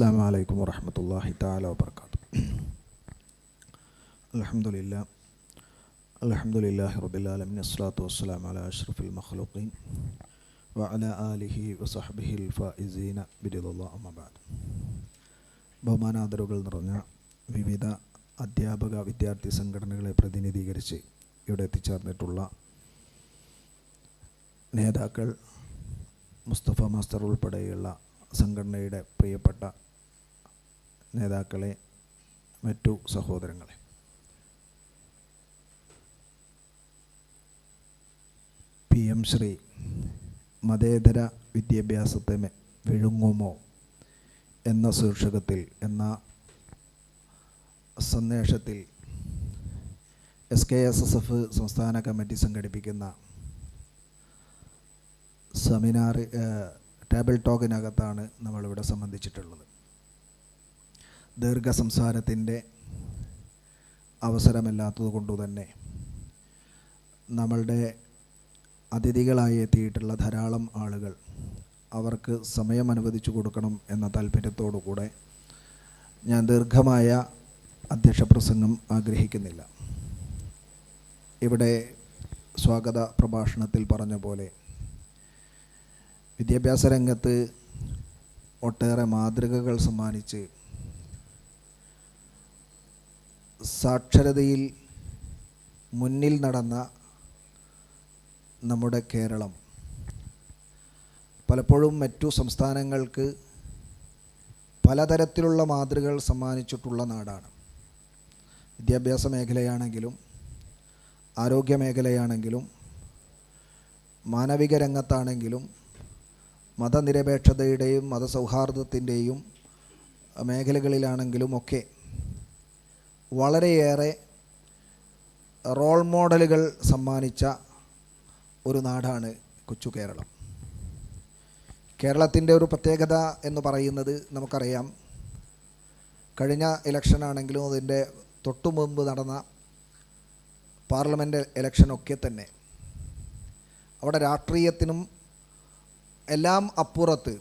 അസ്സാം വലൈക്കും വറഹമത്തല്ലാഹി താല വാബർക്കാത്തു അലഹമുല്ല അലഹമുല്ലാഹി റബിലാലമിൻ അസ്ലാത്തു വസ്സലാം അല അഷ്റഫുൽ മഖ്ലൂഖീൻ വഅല ആലിഹി വസഹബിഹിൽ ഫൈസീന ബിരിദുല്ല അമ്മബാദ് ബഹുമാനാദരവുകൾ നിറഞ്ഞ വിവിധ അധ്യാപക വിദ്യാർത്ഥി സംഘടനകളെ പ്രതിനിധീകരിച്ച് ഇവിടെ എത്തിച്ചേർന്നിട്ടുള്ള നേതാക്കൾ മുസ്തഫ മാസ്റ്റർ ഉൾപ്പെടെയുള്ള സംഘടനയുടെ പ്രിയപ്പെട്ട നേതാക്കളെ മറ്റു സഹോദരങ്ങളെ. പി എം ശ്രീ മതേതര വിദ്യാഭ്യാസത്തെ വിഴുങ്ങുമോ എന്ന ശീർഷകത്തിൽ എന്ന സന്ദേശത്തിൽ S K S S F സംസ്ഥാന കമ്മിറ്റി സംഘടിപ്പിക്കുന്ന സെമിനാർ ടേബിൾ ടോക്കിനകത്താണ് നമ്മളിവിടെ സംബന്ധിച്ചിട്ടുള്ളത്. ദീർഘ സംസാരത്തിന്റെ അവസരമല്ലാത്തത് കൊണ്ട് തന്നെ നമ്മളുടെ അതിഥികളായി എത്തിയിട്ടുള്ള ധാരാളം ആളുകൾ അവർക്ക് സമയം അനുവദിച്ചു കൊടുക്കണം എന്ന താല്പര്യത്തോടു കൂടെ ഞാൻ ദീർഘമായ അധ്യക്ഷ പ്രസംഗം ആഗ്രഹിക്കുന്നില്ല. ഇവിടെ സ്വാഗത പ്രഭാഷണത്തിൽ പറഞ്ഞ പോലെ വിദ്യാഭ്യാസ രംഗത്ത് ഒട്ടേറെ മാതൃകകൾ സമ്മാനിച്ച് സാക്ഷരതയിൽ മുന്നിൽ നടന്ന നമ്മുടെ കേരളം. പലപ്പോഴും മറ്റു സംസ്ഥാനങ്ങൾക്ക് പലതരത്തിലുള്ള മാതൃകകൾ സമ്മാനിച്ചിട്ടുള്ള നാടാണ്. വിദ്യാഭ്യാസ മേഖലയാണെങ്കിലും ആരോഗ്യ മേഖലയാണെങ്കിലും മാനവിക രംഗത്താണെങ്കിലും മതനിരപേക്ഷതയുടെയും മതസൗഹാർദ്ദത്തിന്റെയും മേഖലകളിലാണെങ്കിലും ഒക്കെ വളരെയേറെ റോൾ മോഡലുകൾ സമ്മാനിച്ച ഒരു നാടാണ് കൊച്ചു കേരളം. കേരളത്തിന്റെ ഒരു പ്രത്യേകത എന്ന് പറയുന്നത് നമുക്കറിയാം. കഴിഞ്ഞ ഇലക്ഷൻ ആണെങ്കിലും അതിന്റെ തൊട്ടു മുമ്പ് നടന്ന പാർലമെന്റ് ഇലക്ഷനൊക്കെ തന്നെ. അവിടെ രാഷ്ട്രീയത്തിനും എല്ലാം അപ്പുറത്ത്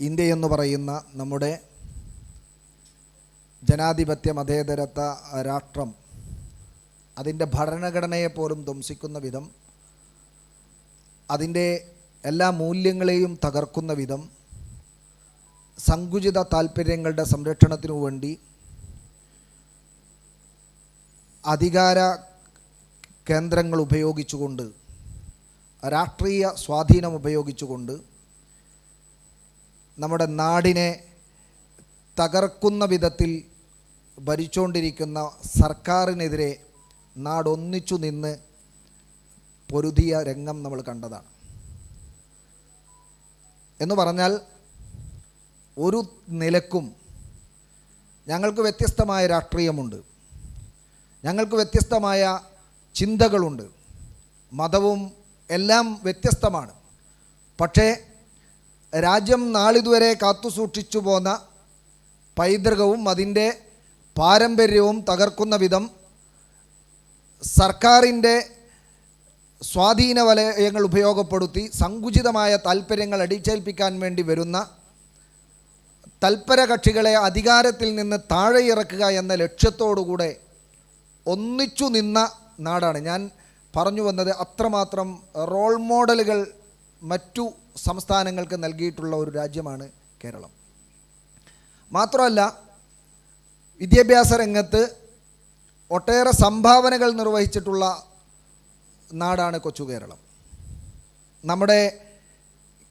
ഇന്ത്യ എന്ന് പറയുന്ന നമ്മുടെ ജനാധിപത്യ മതേതരത്വ രാഷ്ട്രം അതിന്റെ ഭരണഘടനയെപ്പോലും ധ്വംസിക്കുന്ന വിധം അതിന്റെ എല്ലാ മൂല്യങ്ങളെയും തകർക്കുന്ന വിധം സങ്കുചിത താല്പര്യങ്ങളുടെ സംരക്ഷണത്തിനു വേണ്ടി അധികാര കേന്ദ്രങ്ങൾ ഉപയോഗിച്ചുകൊണ്ട് രാഷ്ട്രീയ സ്വാധീനം ഉപയോഗിച്ചുകൊണ്ട് നമ്മുടെ നാടിനെ തകർക്കുന്ന വിധത്തിൽ ഭരിച്ചുകൊണ്ടിരിക്കുന്ന സർക്കാരിനെതിരെ നാടൊന്നിച്ചു നിന്ന് പൊരുതിയ രംഗം നമ്മൾ കണ്ടതാണ്. എന്ന് പറഞ്ഞാൽ ഒരു നിലക്കും ഞങ്ങൾക്ക് വ്യത്യസ്തമായ രാഷ്ട്രീയമുണ്ട്. ഞങ്ങൾക്ക് വ്യത്യസ്തമായ ചിന്തകളുണ്ട്. മതവും എല്ലാം വ്യത്യസ്തമാണ്. പക്ഷേ രാജ്യം നാളിതുവരെ കാത്തുസൂക്ഷിച്ചു പോന്ന പൈതൃകവും അതിന്റെ പാരമ്പര്യവും തകർക്കുന്ന വിധം സർക്കാരിന്റെ സ്വാധീന വലയങ്ങൾ ഉപയോഗപ്പെടുത്തി സങ്കുചിതമായ താല്പര്യങ്ങൾ അടിച്ചേൽപ്പിക്കാൻ വേണ്ടി വരുന്ന തൽപര കക്ഷികളെ അധികാരത്തിൽ നിന്ന് താഴെ ഇറക്കുക എന്ന ലക്ഷ്യത്തോടുകൂടെ ഒന്നിച്ചു നിന്ന നാടാണ്. ഞാൻ പറഞ്ഞു വന്നത് അത്രമാത്രം റോൾ മോഡലുകൾ മറ്റു സംസ്ഥാനങ്ങൾക്ക് നൽകിയിട്ടുള്ള ഒരു രാജ്യമാണ് കേരളം. മാത്രമല്ല വിദ്യാഭ്യാസ രംഗത്ത് ഒട്ടേറെ സംഭാവനകൾ നിർവഹിച്ചിട്ടുള്ള നാടാണ് കൊച്ചു കേരളം. നമ്മുടെ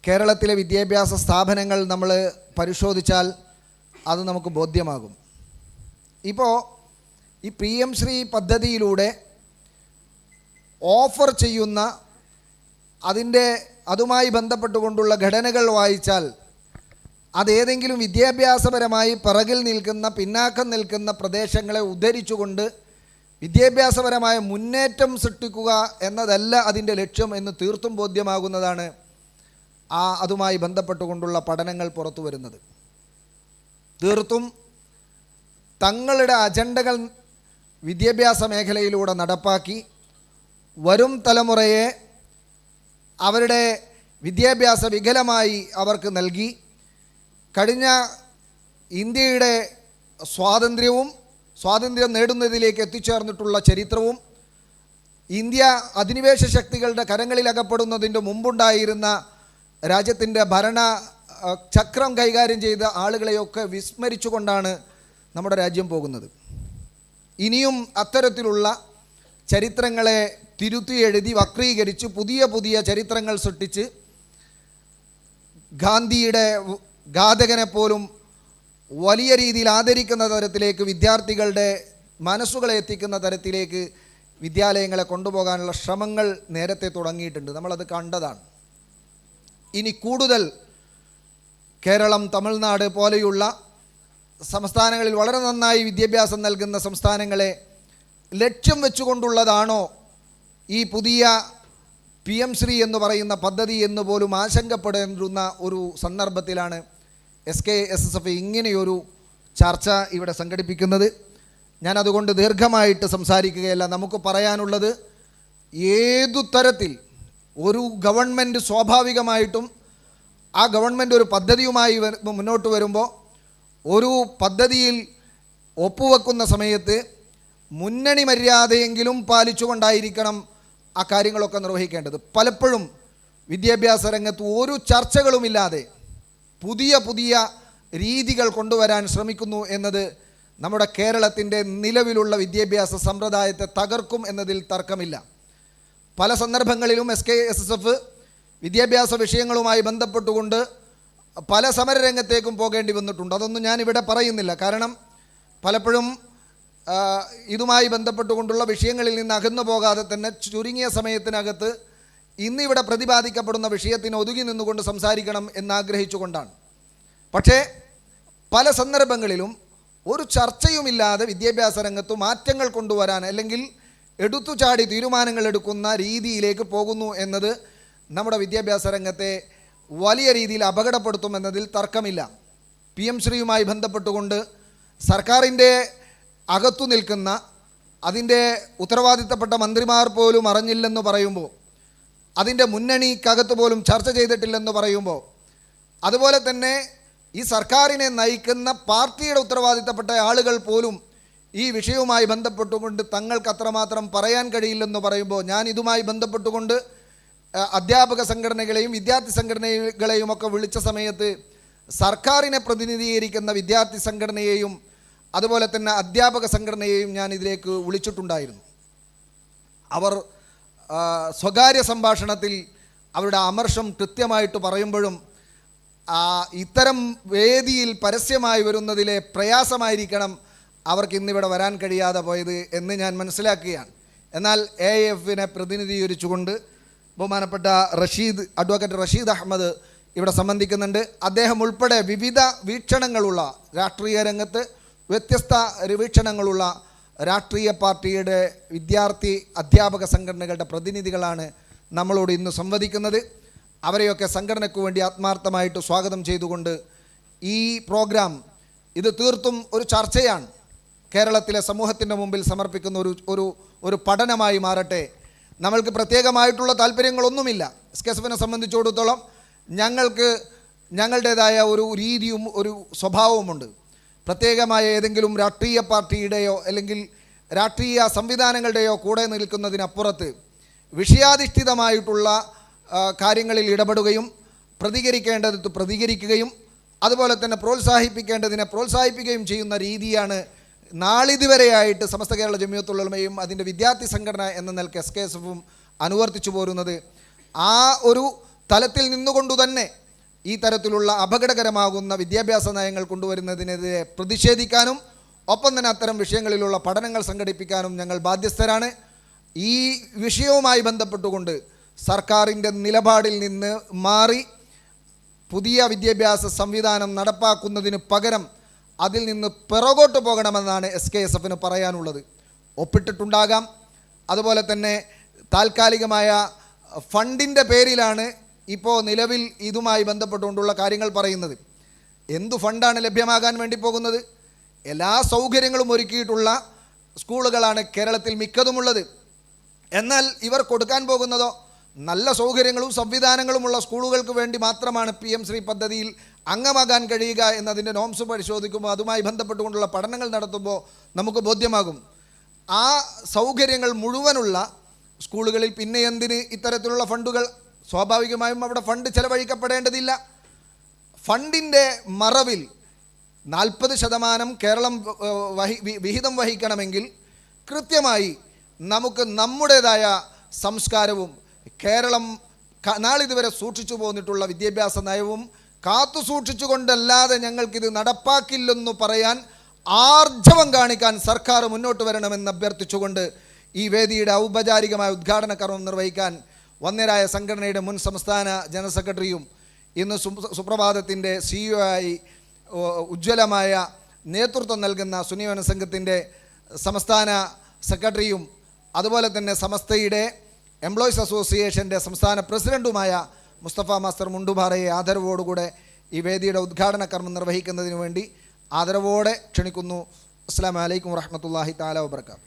കേരളത്തിലെ വിദ്യാഭ്യാസ സ്ഥാപനങ്ങൾ നമ്മൾ പരിശോധിച്ചാൽ അത് നമുക്ക് ബോധ്യമാകും. ഇപ്പോൾ ഈ പി എം ശ്രീ പദ്ധതിയിലൂടെ ഓഫർ ചെയ്യുന്ന അതിന്റെ അതുമായി ബന്ധപ്പെട്ടുകൊണ്ടുള്ള ഘടനകൾ വായിച്ചാൽ അതേതെങ്കിലും വിദ്യാഭ്യാസപരമായി പിറകിൽ നിൽക്കുന്ന പിന്നാക്കം നിൽക്കുന്ന പ്രദേശങ്ങളെ ഉദ്ധരിച്ചുകൊണ്ട് വിദ്യാഭ്യാസപരമായ മുന്നേറ്റം സൃഷ്ടിക്കുക എന്നതല്ല അതിന്റെ ലക്ഷ്യം എന്ന് തീർത്തും ബോധ്യമാകുന്നതാണ് ആ അതുമായി ബന്ധപ്പെട്ടുകൊണ്ടുള്ള പഠനങ്ങൾ പുറത്തു വരുന്നത്. തീർത്തും തങ്ങളുടെ അജണ്ടകൾ വിദ്യാഭ്യാസ മേഖലയിലൂടെ നടപ്പാക്കി വരും തലമുറയെ അവരുടെ വിദ്യാഭ്യാസ വികലമായി അവർക്ക് നൽകി കഴിഞ്ഞ ഇന്ത്യയുടെ സ്വാതന്ത്ര്യവും സ്വാതന്ത്ര്യം നേടുന്നതിലേക്ക് എത്തിച്ചേർന്നിട്ടുള്ള ചരിത്രവും ഇന്ത്യ അധിനിവേശ ശക്തികളുടെ കരങ്ങളിൽ അകപ്പെടുന്നതിന്റെ മുമ്പുണ്ടായിരുന്ന രാജ്യത്തിന്റെ ഭരണ ചക്രം കൈകാര്യം ചെയ്ത ആളുകളെയൊക്കെ വിസ്മരിച്ചുകൊണ്ടാണ് നമ്മുടെ രാജ്യം പോകുന്നത്. ഇനിയും അത്തരത്തിലുള്ള ചരിത്രങ്ങളെ തിരുത്തി എഴുതി വക്രീകരിച്ച് പുതിയ പുതിയ ചരിത്രങ്ങൾ സൃഷ്ടിച്ച് ഗാന്ധിയുടെ ഘാതകനെ പോലും വലിയ രീതിയിൽ ആദരിക്കുന്ന തരത്തിലേക്ക് വിദ്യാർത്ഥികളുടെ മനസ്സുകളെ എത്തിക്കുന്ന തരത്തിലേക്ക് വിദ്യാലയങ്ങളെ കൊണ്ടുപോകാനുള്ള ശ്രമങ്ങൾ നേരത്തെ തുടങ്ങിയിട്ടുണ്ട്. നമ്മളത് കണ്ടതാണ്. ഇനി കൂടുതൽ കേരളം തമിഴ്നാട് പോലെയുള്ള സംസ്ഥാനങ്ങളിൽ വളരെ നന്നായി വിദ്യാഭ്യാസം നൽകുന്ന സംസ്ഥാനങ്ങളെ ലക്ഷ്യം വെച്ചുകൊണ്ടുള്ളതാണോ ഈ പുതിയ പി എം ശ്രീ എന്ന് പറയുന്ന പദ്ധതി എന്ന് പോലും ആശങ്കപ്പെടേണ്ടുന്ന ഒരു സന്ദർഭത്തിലാണ് S K S S F ഇങ്ങനെയൊരു ചർച്ച ഇവിടെ സംഘടിപ്പിക്കുന്നത്. ഞാൻ അതുകൊണ്ട് ദീർഘമായിട്ട് സംസാരിക്കുകയല്ല. നമുക്ക് പറയാനുള്ളത് ഏതു തരത്തിൽ ഒരു ഗവൺമെന്റ് സ്വാഭാവികമായിട്ടും ആ ഗവൺമെന്റ് ഒരു പദ്ധതിയുമായി മുന്നോട്ട് വരുമ്പോൾ ഒരു പദ്ധതിയിൽ ഒപ്പുവെക്കുന്ന സമയത്ത് മുന്നണി മര്യാദയെങ്കിലും പാലിച്ചുകൊണ്ടായിരിക്കണം ആ കാര്യങ്ങളൊക്കെ നിർവഹിക്കേണ്ടത്. പലപ്പോഴും വിദ്യാഭ്യാസ രംഗത്ത് ഒരു ചർച്ചകളുമില്ലാതെ പുതിയ പുതിയ രീതികൾ കൊണ്ടുവരാൻ ശ്രമിക്കുന്നു എന്നത് നമ്മുടെ കേരളത്തിന്റെ നിലവിലുള്ള വിദ്യാഭ്യാസ സമ്പ്രദായത്തെ തകർക്കും എന്നതിൽ തർക്കമില്ല. പല സന്ദർഭങ്ങളിലും S K S S F വിദ്യാഭ്യാസ വിഷയങ്ങളുമായി ബന്ധപ്പെട്ടുകൊണ്ട് പല സമരരംഗത്തേക്കും പോകേണ്ടി വന്നിട്ടുണ്ട്. അതൊന്നും ഞാനിവിടെ പറയുന്നില്ല. കാരണം പലപ്പോഴും ഇതുമായി ബന്ധപ്പെട്ടുകൊണ്ടുള്ള വിഷയങ്ങളിൽ നിന്ന് അകന്നു പോകാതെ തന്നെ ചുരുങ്ങിയ സമയത്തിനകത്ത് ഇന്നിവിടെ പ്രതിപാദിക്കപ്പെടുന്ന വിഷയത്തിന് ഒതുങ്ങി നിന്നുകൊണ്ട് സംസാരിക്കണം എന്നാഗ്രഹിച്ചുകൊണ്ടാണ്. പക്ഷേ പല സന്ദർഭങ്ങളിലും ഒരു ചർച്ചയുമില്ലാതെ വിദ്യാഭ്യാസ രംഗത്ത് മാറ്റങ്ങൾ കൊണ്ടുവരാൻ അല്ലെങ്കിൽ എടുത്തുചാടി തീരുമാനങ്ങൾ എടുക്കുന്ന രീതിയിലേക്ക് പോകുന്നു എന്നത് നമ്മുടെ വിദ്യാഭ്യാസ രംഗത്തെ വലിയ രീതിയിൽ അപകടപ്പെടുത്തുമെന്നതിൽ തർക്കമില്ല. പി എം ശ്രീയുമായി ബന്ധപ്പെട്ടുകൊണ്ട് സർക്കാരിന്റെ അകത്തു നിൽക്കുന്ന അതിന്റെ ഉത്തരവാദിത്തപ്പെട്ട മന്ത്രിമാർ പോലും അറിഞ്ഞില്ലെന്ന് പറയുമ്പോൾ അതിന്റെ മുന്നണിക്കകത്ത് പോലും ചർച്ച ചെയ്തിട്ടില്ലെന്ന് പറയുമ്പോൾ അതുപോലെ തന്നെ ഈ സർക്കാരിനെ നയിക്കുന്ന പാർട്ടിയുടെ ഉത്തരവാദിത്തപ്പെട്ട ആളുകൾ പോലും ഈ വിഷയവുമായി ബന്ധപ്പെട്ടുകൊണ്ട് തങ്ങൾക്ക് അത്രമാത്രം പറയാൻ കഴിയില്ലെന്ന് പറയുമ്പോൾ ഞാൻ ഇതുമായി ബന്ധപ്പെട്ടുകൊണ്ട് അധ്യാപക സംഘടനകളെയും വിദ്യാർത്ഥി സംഘടനകളെയും ഒക്കെ വിളിച്ച സമയത്ത് സർക്കാരിനെ പ്രതിനിധീകരിക്കുന്ന വിദ്യാർത്ഥി സംഘടനയെയും അതുപോലെ തന്നെ അധ്യാപക സംഘടനയെയും ഞാൻ ഇതിലേക്ക് വിളിച്ചിട്ടുണ്ടായിരുന്നു. അവർ സ്വകാര്യ സംഭാഷണത്തിൽ അവരുടെ അമർഷം കൃത്യമായിട്ട് പറയുമ്പോഴും ഇത്തരം വേദിയിൽ പരസ്യമായി വരുന്നതിലെ പ്രയാസമായിരിക്കണം അവർക്ക് ഇന്നിവിടെ വരാൻ കഴിയാതെ പോയത് എന്ന് ഞാൻ മനസ്സിലാക്കുകയാണ്. എന്നാൽ എ എഫിനെ പ്രതിനിധീകരിച്ചുകൊണ്ട് ബഹുമാനപ്പെട്ട റഷീദ് അഡ്വക്കേറ്റ് റഷീദ് അഹമ്മദ് ഇവിടെ സംബന്ധിക്കുന്നുണ്ട്. അദ്ദേഹം ഉൾപ്പെടെ വിവിധ വീക്ഷണങ്ങളുള്ള രാഷ്ട്രീയ രംഗത്ത് വ്യത്യസ്ത വീക്ഷണങ്ങളുള്ള രാഷ്ട്രീയ പാർട്ടിയുടെ വിദ്യാർത്ഥി അധ്യാപക സംഘടനകളുടെ പ്രതിനിധികളാണ് നമ്മളോട് ഇന്ന് സംവദിക്കുന്നത്. അവരെയൊക്കെ സംഘടനയ്ക്ക് വേണ്ടി ആത്മാർത്ഥമായിട്ട് സ്വാഗതം ചെയ്തുകൊണ്ട് ഈ പ്രോഗ്രാം ഇത് തീർത്തും ഒരു ചർച്ചയാണ്. കേരളത്തിലെ സമൂഹത്തിന്റെ മുമ്പിൽ സമർപ്പിക്കുന്ന ഒരു ഒരു ഒരു പഠനമായി മാറട്ടെ. നമ്മൾക്ക് പ്രത്യേകമായിട്ടുള്ള താല്പര്യങ്ങളൊന്നുമില്ല. എസ് കെ എസ് സംബന്ധിച്ചിടത്തോളം ഞങ്ങൾക്ക് ഞങ്ങളുടേതായ ഒരു രീതിയും ഒരു സ്വഭാവവുമുണ്ട്. പ്രത്യേകമായ ഏതെങ്കിലും രാഷ്ട്രീയ പാർട്ടിയുടെയോ അല്ലെങ്കിൽ രാഷ്ട്രീയ സംവിധാനങ്ങളുടെയോ കൂടെ നിൽക്കുന്നതിനപ്പുറത്ത് വിഷയാധിഷ്ഠിതമായിട്ടുള്ള കാര്യങ്ങളിൽ ഇടപെടുകയും പ്രതികരിക്കേണ്ടത് പ്രതികരിക്കുകയും അതുപോലെ തന്നെ പ്രോത്സാഹിപ്പിക്കേണ്ടതിനെ പ്രോത്സാഹിപ്പിക്കുകയും ചെയ്യുന്ന രീതിയാണ് നാളിതുവരെയായിട്ട് സമസ്ത കേരള ജമിയത്തുള്ളമയും അതിന്റെ വിദ്യാർത്ഥി സംഘടന എന്ന നിലയ്ക്ക് എസ് കെ എസ് എഫും അനുവർത്തിച്ചു പോരുന്നത്. ആ ഒരു തലത്തിൽ നിന്നുകൊണ്ടു തന്നെ ഈ തരത്തിലുള്ള അപകടകരമാകുന്ന വിദ്യാഭ്യാസ നയങ്ങൾ കൊണ്ടുവരുന്നതിനെതിരെ പ്രതിഷേധിക്കാനും ഒപ്പം തന്നെ അത്തരം വിഷയങ്ങളിലുള്ള പഠനങ്ങൾ സംഘടിപ്പിക്കാനും ഞങ്ങൾ ബാധ്യസ്ഥരാണ്. ഈ വിഷയവുമായി ബന്ധപ്പെട്ടുകൊണ്ട് സർക്കാരിന്റെ നിലപാടിൽ നിന്ന് മാറി പുതിയ വിദ്യാഭ്യാസ സംവിധാനം നടപ്പാക്കുന്നതിന് പകരം അതിൽ നിന്ന് പിറകോട്ട് പോകണമെന്നാണ് എസ് കെ എസ് എഫിന് പറയാനുള്ളത്. ഒപ്പിട്ടിട്ടുണ്ടാകാം. അതുപോലെ തന്നെ താൽക്കാലികമായ ഫണ്ടിന്റെ പേരിലാണ് ഇപ്പോൾ നിലവിൽ ഇതുമായി ബന്ധപ്പെട്ടുകൊണ്ടുള്ള കാര്യങ്ങൾ പറയുന്നത്. എന്തു ഫണ്ടാണ് ലഭ്യമാകാൻ വേണ്ടി പോകുന്നത്? എല്ലാ സൗകര്യങ്ങളും ഒരുക്കിയിട്ടുള്ള സ്കൂളുകളാണ് കേരളത്തിൽ മിക്കതുമുള്ളത്. എന്നാൽ ഇവർ കൊടുക്കാൻ പോകുന്നതോ നല്ല സൗകര്യങ്ങളും സംവിധാനങ്ങളുമുള്ള സ്കൂളുകൾക്ക് വേണ്ടി മാത്രമാണ് പി എം ശ്രീ പദ്ധതിയിൽ അംഗമാകാൻ കഴിയുക എന്നതിന്റെ നോംസ് പരിശോധിക്കുമ്പോൾ അതുമായി ബന്ധപ്പെട്ടുകൊണ്ടുള്ള പഠനങ്ങൾ നടത്തുമ്പോൾ നമുക്ക് ബോധ്യമാകും. ആ സൗകര്യങ്ങൾ മുഴുവനുള്ള സ്കൂളുകളിൽ പിന്നെ എന്തിന് ഇത്തരത്തിലുള്ള ഫണ്ടുകൾ സ്വാഭാവികമായും അവിടെ ഫണ്ട് ചെലവഴിക്കപ്പെടേണ്ടതില്ല. ഫണ്ടിന്റെ മറവിൽ നാൽപ്പത് ശതമാനം കേരളം വഹി വിഹിതം വഹിക്കണമെങ്കിൽ കൃത്യമായി നമുക്ക് നമ്മുടേതായ സംസ്കാരവും കേരളം നാളിതുവരെ സൂക്ഷിച്ചു പോന്നിട്ടുള്ള വിദ്യാഭ്യാസ നയവും കാത്തു സൂക്ഷിച്ചുകൊണ്ടല്ലാതെ ഞങ്ങൾക്കിത് നടപ്പാക്കില്ലെന്ന് പറയാൻ ആർജവം കാണിക്കാൻ സർക്കാർ മുന്നോട്ട് വരണമെന്ന് അഭ്യർത്ഥിച്ചുകൊണ്ട് ഈ വേദിയുടെ ഔപചാരികമായ ഉദ്ഘാടന കർമ്മം നിർവഹിക്കാൻ വന്യരായ സംഘടനയുടെ മുൻ സംസ്ഥാന ജനറൽ സെക്രട്ടറിയും ഇന്ന് സുപ്രഭാതത്തിന്റെ സിഇഒ ആയി ഉജ്ജ്വലമായ നേതൃത്വം നൽകുന്ന സുനിയോന സംഘത്തിന്റെ സംസ്ഥാന സെക്രട്ടറിയും അതുപോലെ തന്നെ സമസ്തയുടെ എംപ്ലോയീസ് അസോസിയേഷന്റെ സംസ്ഥാന പ്രസിഡന്റുമായ മുസ്തഫ മാസ്റ്റർ മുണ്ടുപാറയെ ആദരവോടുകൂടെ ഈ വേദിയുടെ ഉദ്ഘാടന കർമ്മം നിർവഹിക്കുന്നതിന് വേണ്ടി ആദരവോടെ ക്ഷണിക്കുന്നു. അസ്സാം വലൈക്കും വറഹമത്തല്ലാഹി താല വാബർക്കാത്തു